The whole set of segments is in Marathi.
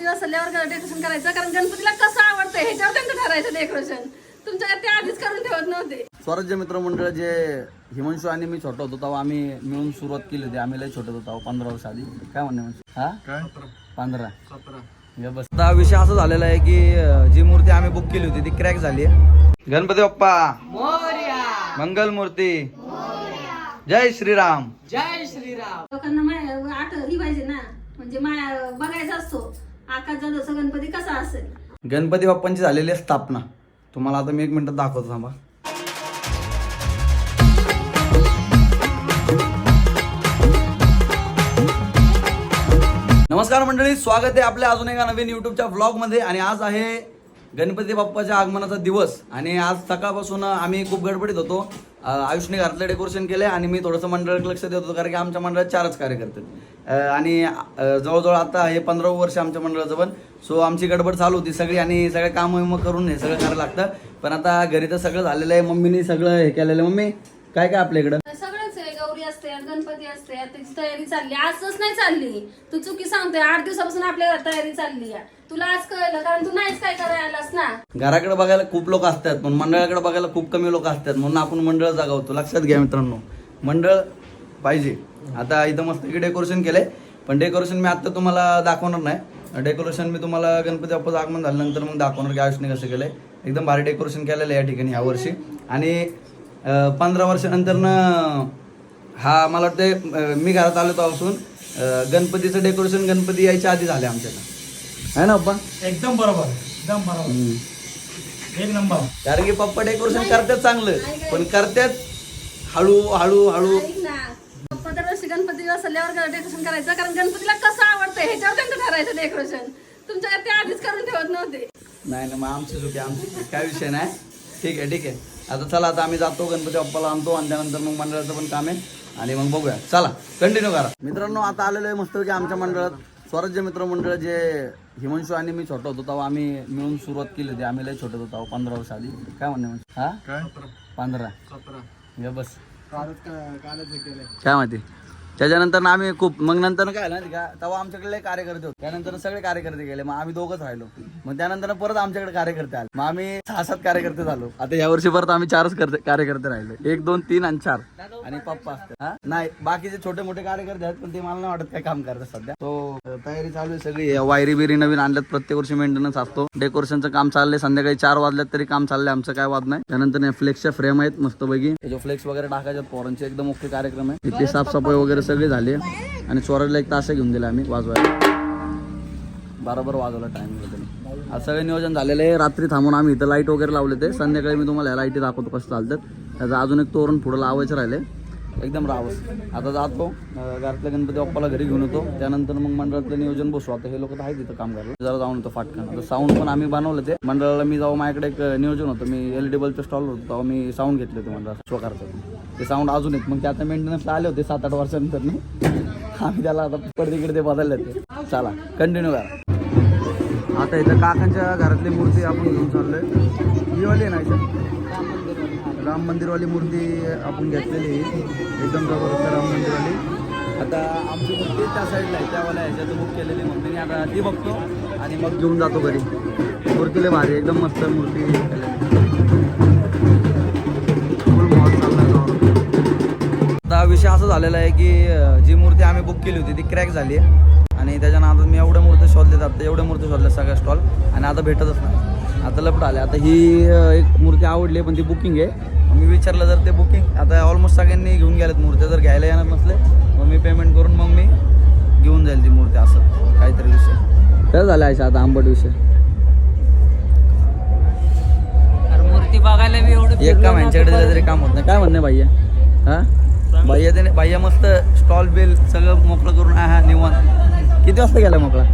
गणपती बसल्यावर डेकोरेशन करायचं कारण गणपतीला कसं आवडतं ह्याच्यावर त्यांचं ठरायचं डेकोरेशन तुमच्या ते आधीच करून ठेवत नव्हते. स्वराज्य मित्र मंडळ जे हिमांशू आणि मी छोटा होतो तेव्हा आम्ही मिळून सुरुवात केली होती. आम्ही लय छोटे होतो पंधरा वर्ष आधी. काय म्हणणे म्हणजे हा? पंधरा. या बस. आता विषय असं झालेला आहे की जी मूर्ती आम्ही बुक केली होती ती क्रॅक झाली आहे. गणपती बाप्पा. मंगल मूर्ती. जय श्रीराम. लोकांना माया आठ ही पाहिजे ना. म्हणजे माया बघायचा असतो. आकाश जाधवचा गणपती कसा असेल? गणपती बाप्पांची झालेली आहे स्थापना. तुम्हाला आता मी एक मिनिटात दाखवतो थांबा. नमस्कार मंडळी स्वागत आहे आपल्या अजून एका नवीन युट्यूबच्या ब्लॉगमध्ये आणि आज आहे गणपती बाप्पाच्या आगमनाचा दिवस. आणि आज सकाळपासून आम्ही खूप गडबडीत होतो. आयुषने घरातलं डेकोरेशन केलं आणि मी थोडंसं मंडळात लक्ष देत होतो कारण की आमच्या मंडळात चारच कार्यकर्ते आणि जवळजवळ आता हे पंधरा वर्ष आमच्या मंडळाचं पण. सो आमची गडबड चालू होती सगळी आणि सगळे कामं विमं करून हे सगळं करायला लागतं. पण आता घरी तर सगळं झालेलं आहे. मम्मीने सगळं हे केलेलं आहे. मम्मी काय काय आपल्या इकडं? सगळंच असते गणपती असते त्याची तयारी चालली आजच नाही चालली. तू चुकी सांगते आठ दिवसापासून आपल्याला तयारी चालली तुला आज कळलं कारण तू नाहीच काय करायला आलास ना? घराकडे बघायला खूप लोक असतात पण मंडळाकडे बघायला खूप कमी लोक असतात. म्हणून आपण मंडळ जागावतो. लक्षात घ्या मित्रांनो मंडळ पाहिजे. आता इथं मस्त डेकोरेशन केलंय पण डेकोरेशन मी आता तुम्हाला दाखवणार नाही. डेकोरेशन मी तुम्हाला गणपती बाप्पाचं आगमन झाल्यानंतर मग दाखवणार की आयुष्यने कसं केलंय. एकदम भारी डेकोरेशन केलेलं आहे या ठिकाणी ह्या वर्षी. आणि पंधरा वर्षानंतर हा मला वाटतं मी घरात आलो तेव्हापासून अं, गणपतीचं डेकोरेशन गणपती यायच्या आधी झाले आमच्याकडं. आहे ना अप्पा? एकदम बरोबर एकदम बरोबर. एक नंबर. कारण की पप्पा डेकोरेशन करतात चांगलं पण करतात हळू हळू हळू. पप्पा दरवर्षी गणपती बसल्यावर डेकोरेशन करायचं कारण गणपतीला कसं आवडतं ह्याच्यावर त्यांचं ठरायचं डेकोरेशन तुमच्या ते आधीच करून ठेवत नव्हते. नाही ना मग आमची चुकी आमची. काय विषय नाही. ठीक आहे ठीक आहे. आता चला आता आम्ही जातो गणपती बाप्पाला आणतो आणि त्यानंतर मग मंडळाचं पण काम आहे. आणि मग बघूया. चला कंटिन्यू करा. मित्रांनो आता आलेलो आहे मस्त की आमच्या मंडळात. स्वराज्य मित्र मंडळ जे हिमांशू आणि मी छोटा होतो तेव्हा आम्ही मिळून सुरुवात केली होती. आम्ही लय छोटे होतो तेव्हा पंधरा वर्ष आधी. काय म्हणणे म्हणजे हा? काय? पंधरा. सतरा. या बस. काय माहिती? त्याच्यानंतर आम्ही खूप मग नंतर काय झालं का? तेव्हा आमच्याकडे कार्यकर्ते होते. त्यानंतर सगळे कार्यकर्ते गेले. मग आम्ही दोघंच राहिलो. मग त्यानंतर परत आमच्याकडे कार्यकर्ते आले. मग आम्ही सहा सात कार्यकर्ते झालो. आता या वर्षी परत आम्ही चारच करते कार्यकर्ते राहिले. एक दोन तीन आणि चार. आणि पप्पा असतात. नाही बाकीचे छोटे मोठे कार्यकर्ते आहेत पण ते मला नाही वाटत काय काम करतात सध्या. तो तयारी चालू आहे सगळी. वायरी बिरी नवीन आणल्यात. प्रत्येक वर्षी मेंटेनन्स असतो. डेकोरेशनचं काम चाललंय. संध्याकाळी चार वाजल्यात तरी काम चाललंय. आमचं काय वाद नाही. त्यानंतर फ्लेक्सच्या फ्रेम आहेत. मस्त पैकी जो फ्लेक्स वगैरे टाकायच्यात पोरांचे एकदम मुख्य कार्यक्रम आहे. इथे साफसफाई वगैरे वगैरे सगळे झाले. आणि स्वराजला एक तास घेऊन दिला आम्ही वाजवायला. बरोबर वाजवला टाइम वगैरे आज सगळं नियोजन झालेलं आहे. रात्री थांबून आम्ही इथं लाइट वगैरे लावले ते. संध्याकाळी मी तुम्हाला लाईटी दाखवतो कसं चालतात त्याचं अजून एक तोरण पुढं लावायचं राहिले एकदम रावस. आता जातो घरातल्या गणपती बाप्पाला घरी घेऊन येतो. त्यानंतर मग मंडळातलं नियोजन बसू. आता हे लोक तर आहेत तिथं काम करायला. जरा जाऊन येतो फाटकन. आता साऊंड पण आम्ही बनवलं ते. मंडळाला मी जाऊ माझ्याकडे एक नियोजन होतं. मी एल डी बल्बचं स्टॉल होतो. तेव्हा मी साऊंड घेतले होते मंडळात. स्वकारचं ते साऊंड अजून येत. मग ते आता मेंटेनन्सला आले होते सात आठ वर्षानंतर आम्ही त्याला आता पडदीकडे ते बदलले ते. चला कंटिन्यू करा. आता इथं काकांच्या घरातली मूर्ती आपण घेऊन चाललोय. ही वाली आहे ना इथं? राम मंदिरवाली मूर्ती आपण घेतलेली आहे. एकदम जबरदस्त राम मंदिरवाली. आता आमची मूर्ती त्या साईडला आहे त्यावाला ह्याच्यात बुक केलेली मूर्ती आता ती बघतो आणि मग घेऊन जातो घरी. मूर्तीला भारी एकदम मस्त मूर्ती आता विषय असा झालेला आहे की जी मूर्ती आम्ही बुक केली होती ती क्रॅक झाली आहे. आणि त्याच्यानंतर मी एवढ्या मूर्ती शोधले आता एवढ्या मूर्ती शोधल्या सगळ्या स्टॉल आणि आता भेटतच नाही. आता लपट आले. आता ही एक मूर्ती आवडली पण ती बुकिंग आहे. मी विचारलं जर ते बुकिंग आता ऑलमोस्ट सगळ्यांनी घेऊन गेल्यात मूर्त्या. जर घ्यायला येणार नसले मग मी पेमेंट करून मग मी घेऊन जाईल ती मूर्ती असं. काहीतरी विषय. काय झालं आहे आता आंबट विषय. मूर्ती बघायला मी एवढं एक काम यांच्याकडे दिलं तरी काम होत नाही. काय म्हणणं भैया? हा? भैया त्याने भैया मस्त स्टॉल बिल सगळं मोकळं करून हा निवांत. किती वाजता गेला मोकळा?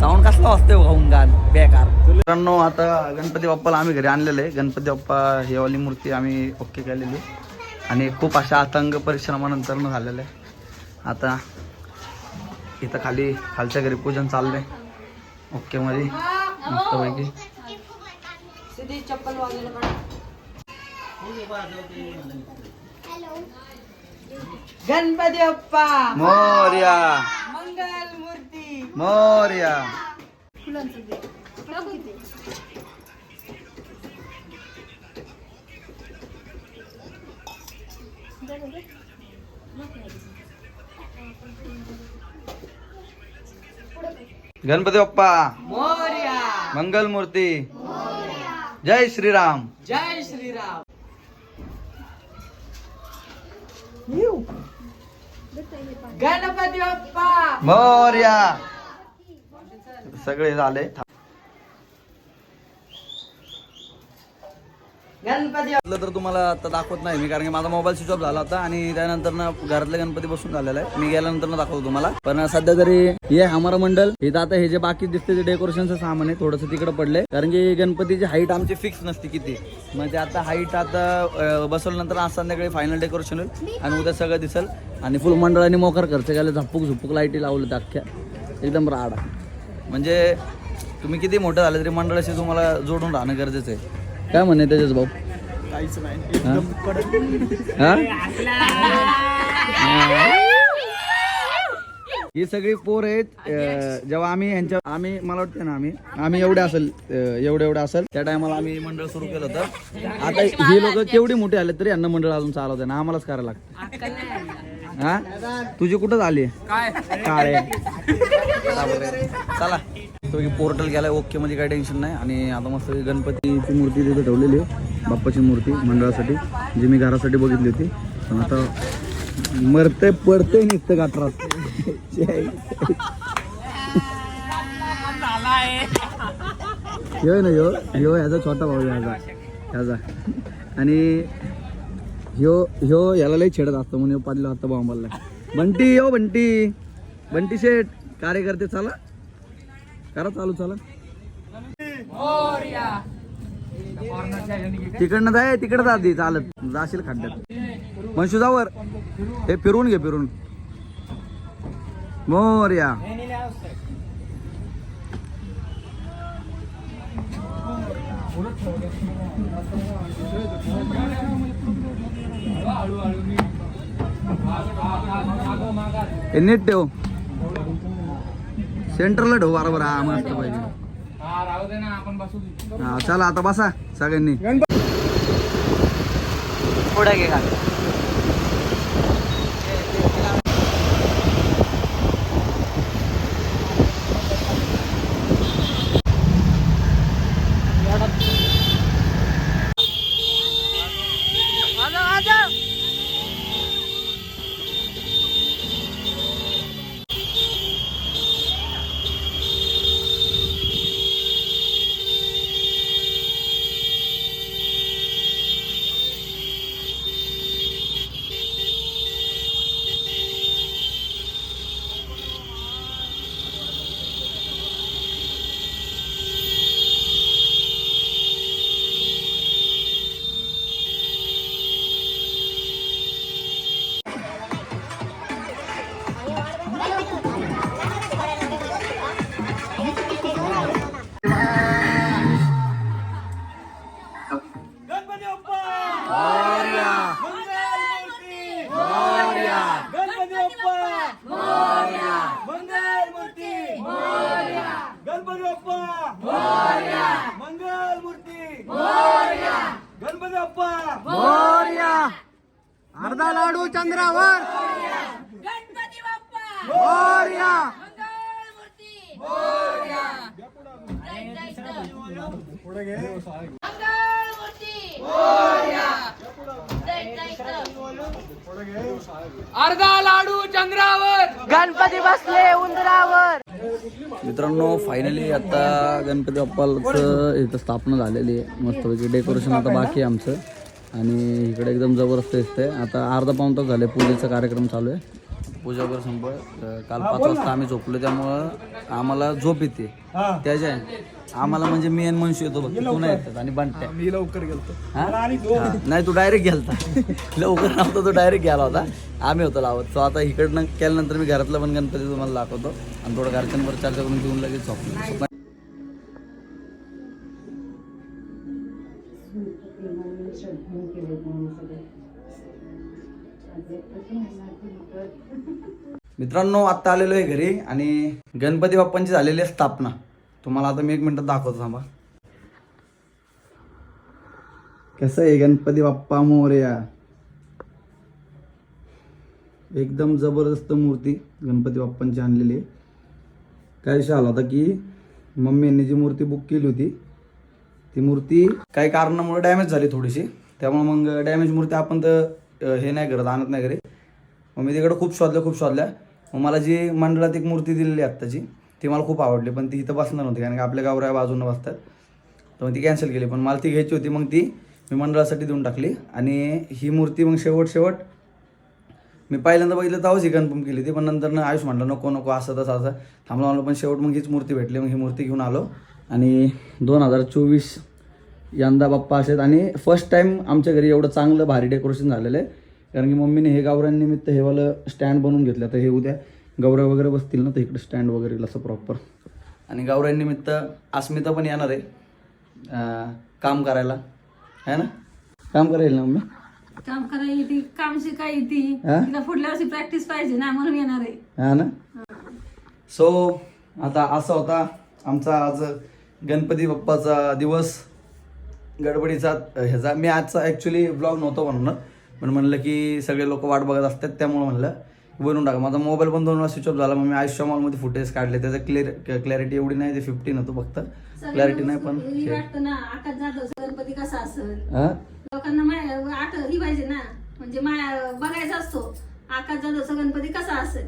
साऊंड कसला वाजतोय खाऊन गान बेकार. मित्रांनो आता गणपती बाप्पाला आम्ही घरी आणलेलं आहे. गणपती बाप्पा ही वाली मूर्ती आम्ही ओके केलेली. आणि खूप अशा आतंग परिश्रमानंतर झालेलं आहे. आता इथं खाली खालच्या घरी पूजन चाललंय. ओके मध्ये. मस्तपैकी. चप्पल वाजवलं गणपती बाप्पा मोर्या मंगल मंगल मूर्ती मोर्या फुलांचं दे बघू किती दे, दे, दे. गणपती बाप्पा मोर्या मंगल मूर्ती जय श्रीराम जय श्रीराम गणपती बाप्पा! मोर्या! सगळे झाले गणपती तर तुम्हाला आता दाखवत नाही मी कारण की माझा मोबाईल स्विच ऑफ झाला होता आणि त्यानंतर ना घरातले गणपती बसून झालेला आहे मी गेल्यानंतर ना दाखवतो तुम्हाला. पण सध्या तरी हे हमारा मंडल हे आता हे जे बाकी दिसते ते डेकोरेशनचं सामान आहे थोडंसं तिकडे पडले कारण की गणपतीची हाईट आमची फिक्स नसते किती. म्हणजे आता हाईट आता बसवल्यानंतर आज संध्याकाळी फायनल डेकोरेशन होईल आणि उद्या सगळं दिसेल. आणि फुल मंडळाने मोकार खर्च केला झापूक झुपूक लाईटी लावलं अख्ख्या. एकदम राडा. म्हणजे तुम्ही किती मोठं झालं तरी मंडळाशी तुम्हाला जोडून राहणं गरजेचं आहे. काय म्हणे त्याच्याच भाऊ? काहीच नाही. एकदम कडक. हा? ही सगळी पोर आहेत अं, जेव्हा आम्ही यांच्या आम्ही मला वाटतं ना आम्ही आम्ही एवढे असेल अं, एवढे एवढे असेल त्या टायमाला आम्ही मंडळ सुरू केलं होतं. आता ही लोक केवढी मोठी आले तरी यांना मंडळ अजून चालवते ना आम्हालाच करायला लागतं. हा? तुझी कुठं झाली? काय? काळे. चला. पोर्टल गेलाय ओके म्हणजे काही टेन्शन नाही. आणि आता मस्त गणपतीची मूर्ती तिथे ठेवलेली आहे बाप्पाची मूर्ती मंडळासाठी जी मी घरासाठी बघितली होती. पण आता मरते पडते नुसतं गाठरात यो ना यो यो ह्याचा छोटा भाऊ ह्याचा ह्याचा. आणि ह्यो ह्यो ह्याला लई छेडत असतो म्हणून पाडला आता बॉम्बाला बंटी यो बंटी. बंटी शेठ कार्यकर्ते चला. करा चालू चला. तिकडनं जाय तिकडं जा आधी चालत. जाशील खड्ड्यात. मनशू जावर. हे फिरून घे फिरून मोर्या. नीट ठेव. सेंटरला ठेव बरोबर हा मस्त पाहिजे हा चला आता बसा सगळ्यांनी. पुढे घे का अर्धा लाडू चंद्रावर. गणपती बसले उंदरावर. मित्रांनो फायनली आता गणपती बाप्पाचं इथं स्थापना झालेली आहे. मस्तपैकी डेकोरेशन आता बाकी आहे आमचं. आणि इकडे एकदम जबरदस्त दिसतंय. आता अर्धा पाऊन तास झाले पूजेचा कार्यक्रम चालू आहे. पूजा वगैरे संपळ काल पाच वाजता आम्ही झोपलो त्यामुळं आम्हाला झोप येते. हा. त्याच्या आम्हाला म्हणजे मी आणि मनशू येतो बघ तू नाही येतात आणि बंट्या मी लवकर गेलतो. हा? नाही तू डायरेक्ट गेलता. लवकर नव्हता तो डायरेक्ट गेला होता. आम्ही होतो लावत. तो आता इकडनं केल्यानंतर मी घरातलं पण गणपती तुम्हाला दाखवतो. आणि थोडं घरच्यांवर चर्चा करून घेऊन लगेच झोपलो. मित्रांनो आत्ता आलेलो आहे घरी आणि गणपती बाप्पांची झालेली आहे स्थापना. तुम्हाला आता मी एक मिनटात दाखवतो थांबा. कसं आहे गणपती बाप्पा मोर्या एकदम जबरदस्त मूर्ती गणपती बाप्पांची आणलेली आहे. काय विषय आला होता की यांनी जी मूर्ती बुक केली होती ती मूर्ती काही कारणामुळे डॅमेज झाली थोडीशी. त्यामुळे मग डॅमेज मूर्ती आपण तर हे नाही करत आणत नाही घरी. मग मी तिकडं खूप शोधल्या खूप शोधल्या. मग मला जी मंडळात एक मूर्ती दिलेली आहे आत्ताची ती मला खूप आवडली पण ती इथं बसणार नव्हती कारण की आपल्या गावऱ्या बाजूनं बसतात. तर मग ती कॅन्सल केली पण मला ती घ्यायची होती मग ती मी मंडळासाठी देऊन टाकली. आणि ही मूर्ती मग शेवट शेवट मी पहिल्यांदा बघितलं तेव्हाच ही कन्फर्म केली ती पण नंतर ना आयुष म्हणलं नको नको असं तसं असं. थांबलं म्हणलं पण शेवट मग हीच मूर्ती भेटली मग ही मूर्ती घेऊन आलो. आणि दोन हजार चोवीस यंदा बाप्पा असेल आणि फर्स्ट टाईम आमच्या घरी एवढं चांगलं भारी डेकोरेशन झालेलं आहे. कारण की मम्मीने हे गावऱ्यांनिमित्त हे वालं स्टँड बनवून घेतलं तर हे उद्या गौऱ्या वगैरे बसतील ना तर इकडे स्टँड वगैरे असं प्रॉपर आणि गावऱ्यांनिमित्त अस्मिता पण येणार आहे. काम करायला. है ना? काम करायला ना मम्मी? काम करायला येते काम शिकाय येते. हा? तिला पुढल्या वर्षी प्रॅक्टिस पाहिजे ना म्हणून येणार आहे. हा ना? सो आता असा होता आमचा आज गणपती बाप्पाचा दिवस. गडबडीचा ह्याचा मी आजचा ॲक्च्युली ब्लॉग नव्हतो म्हणून. पण म्हणलं की सगळे लोक वाट बघत असतात त्यामुळे म्हणलं. बनवून टाका. माझा मोबाईल पण दोन वेळा स्विच ऑफ झाला मग मी आयुष्य मॉलमध्ये फुटेज काढले. त्याचं क्लिअर क्लॅरिटी एवढी नाही ते फिफ्टीन होतं फक्त. क्लॅरिटी नाही पण ही वाटतं ना आकाश जाधव गणपती कसा असेल? हा? लोकांना माय आठ ही पाहिजे ना म्हणजे माय बघायचा असतो आकाश जाधवचा गणपती कसा असेल?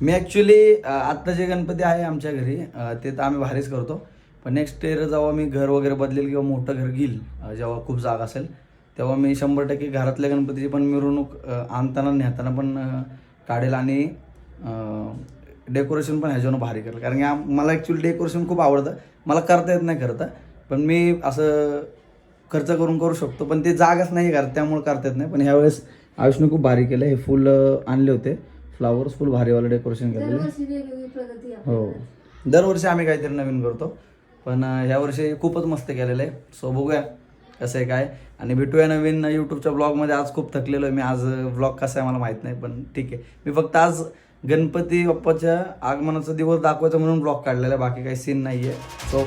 मी ॲक्च्युली आत्ता जे गणपती आहे आमच्या घरी अ, ते तर आम्ही भारीच करतो. पण नेक्स्ट इयर जेव्हा मी घर वगैरे बदलेल किंवा मोठं घर घेईल अ, जेव्हा खूप जागा असेल तेव्हा मी शंभर टक्के घरातल्या गणपतीची पण मिरवणूक अ, आणताना नेताना पण अ, काढेल आणि डेकोरेशन पण ह्याच्यानं भारी करेल कारण की मला ॲक्च्युली डेकोरेशन खूप आवडतं. मला करता येत नाही करता पण मी असं खर्च करून करू शकतो. पण ते जागाच नाही करत त्यामुळे करता येत नाही. पण ह्यावेळेस आयुषने खूप भारी केलं. हे फुल आणले होते. फ्लावर्स फुल भारीवालं डेकोरेशन केलेलं. हो. दरवर्षी आम्ही काहीतरी नवीन करतो. पण अं, ह्या वर्षी खूपच मस्त केलेलं आहे. सो बघूया. कसं आहे काय? आणि भेटूया नवीन यूट्यूबच्या ब्लॉगमध्ये आज खूप थकलेलो आहे मी. आज ब्लॉग कसा आहे मला माहीत नाही पण ठीक आहे. मी फक्त आज गणपती बाप्पाच्या आगमनाचा दिवस दाखवायचा म्हणून ब्लॉग काढलेला आहे. बाकी काही सीन नाही आहे सो